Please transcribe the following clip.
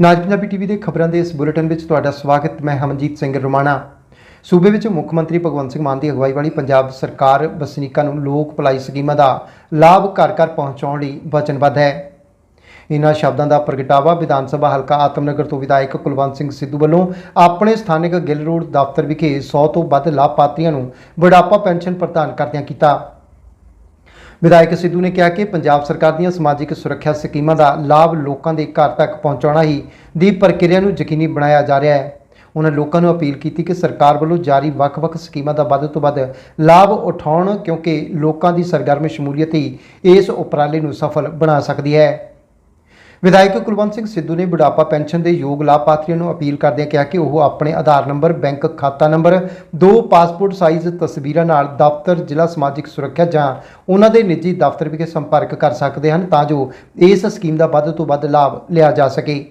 ਨਾਜ Punjabi TV ਦੇ ਖਬਰਾਂ ਦੇ ਇਸ ਬੁਲੇਟਿਨ ਵਿੱਚ ਤੁਹਾਡਾ ਸਵਾਗਤ। ਮੈਂ ਹਮਨਜੀਤ ਸਿੰਘ ਰੋਮਾਣਾ। ਸੂਬੇ ਵਿੱਚ ਮੁੱਖ ਮੰਤਰੀ ਭਗਵੰਤ ਸਿੰਘ ਮਾਨ ਦੀ ਅਗਵਾਈ ਵਾਲੀ ਪੰਜਾਬ ਸਰਕਾਰ ਵਸਨੀਕਾਂ ਨੂੰ ਲੋਕ ਭਲਾਈ ਸਕੀਮਾਂ ਦਾ ਲਾਭ ਘਰ ਘਰ ਪਹੁੰਚਾਉਣ ਲਈ ਵਚਨਬੱਧ ਹੈ। ਇਨ੍ਹਾਂ ਸ਼ਬਦਾਂ ਦਾ ਪ੍ਰਗਟਾਵਾ ਵਿਧਾਨ ਸਭਾ ਹਲਕਾ ਆਤਮਨਗਰ ਤੋਂ ਵਿਧਾਇਕ ਕੁਲਵੰਤ ਸਿੰਘ ਸਿੱਧੂ ਵੱਲੋਂ ਆਪਣੇ ਸਥਾਨਕ ਗਿੱਲ ਰੋਡ ਦਫ਼ਤਰ ਵਿਖੇ 100 ਤੋਂ ਵੱਧ ਲਾਭਪਾਤਰੀਆਂ ਨੂੰ ਬੁਢਾਪਾ ਪੈਨਸ਼ਨ ਪ੍ਰਦਾਨ ਕਰਦਿਆਂ ਕੀਤਾ। ਵਿਧਾਇਕ ਸਿੱਧੂ ਨੇ ਕਿਹਾ ਕਿ ਪੰਜਾਬ ਸਰਕਾਰ ਦੀਆਂ ਸਮਾਜਿਕ ਸੁਰੱਖਿਆ ਸਕੀਮਾਂ ਦਾ ਲਾਭ ਲੋਕਾਂ ਦੇ ਘਰ ਤੱਕ ਪਹੁੰਚਾਉਣਾ ਹੀ ਦੀ ਪ੍ਰਕਿਰਿਆ ਨੂੰ ਯਕੀਨੀ ਬਣਾਇਆ ਜਾ ਰਿਹਾ ਹੈ। ਉਹਨਾਂ ਲੋਕਾਂ ਨੂੰ ਅਪੀਲ ਕੀਤੀ ਕਿ ਸਰਕਾਰ ਵੱਲੋਂ ਜਾਰੀ ਵੱਖ-ਵੱਖ ਸਕੀਮਾਂ ਦਾ ਵੱਧ ਤੋਂ ਵੱਧ ਲਾਭ ਉਠਾਉਣ ਕਿਉਂਕਿ ਲੋਕਾਂ ਦੀ ਸਰਗਰਮ ਸ਼ਮੂਲੀਅਤ ਹੀ ਇਸ ਉਪਰਾਲੇ ਨੂੰ ਸਫਲ ਬਣਾ ਸਕਦੀ ਹੈ। ਵਿਧਾਇਕ ਕੁਲਵੰਤ ਸਿੰਘ ਸਿੱਧੂ ਨੇ ਬੁਢਾਪਾ ਪੈਨਸ਼ਨ ਦੇ ਯੋਗ ਲਾਭਪਾਤਰੀਆਂ ਨੂੰ ਅਪੀਲ ਕਰਦਿਆਂ ਕਿਹਾ ਕਿ ਉਹ ਆਪਣੇ ਆਧਾਰ ਨੰਬਰ, ਬੈਂਕ ਖਾਤਾ ਨੰਬਰ, ਦੋ ਪਾਸਪੋਰਟ ਸਾਈਜ਼ ਤਸਵੀਰਾਂ ਨਾਲ ਦਫ਼ਤਰ, ਜ਼ਿਲ੍ਹਾ ਸਮਾਜਿਕ ਸੁਰੱਖਿਆ ਜਾਂ ਉਹਨਾਂ ਦੇ ਨਿੱਜੀ ਦਫ਼ਤਰ ਵਿਖੇ ਸੰਪਰਕ ਕਰ ਸਕਦੇ ਹਨ ਤਾਂ ਜੋ ਇਸ ਸਕੀਮ ਦਾ ਵੱਧ ਤੋਂ ਵੱਧ ਲਾਭ ਲਿਆ ਜਾ ਸਕੇ।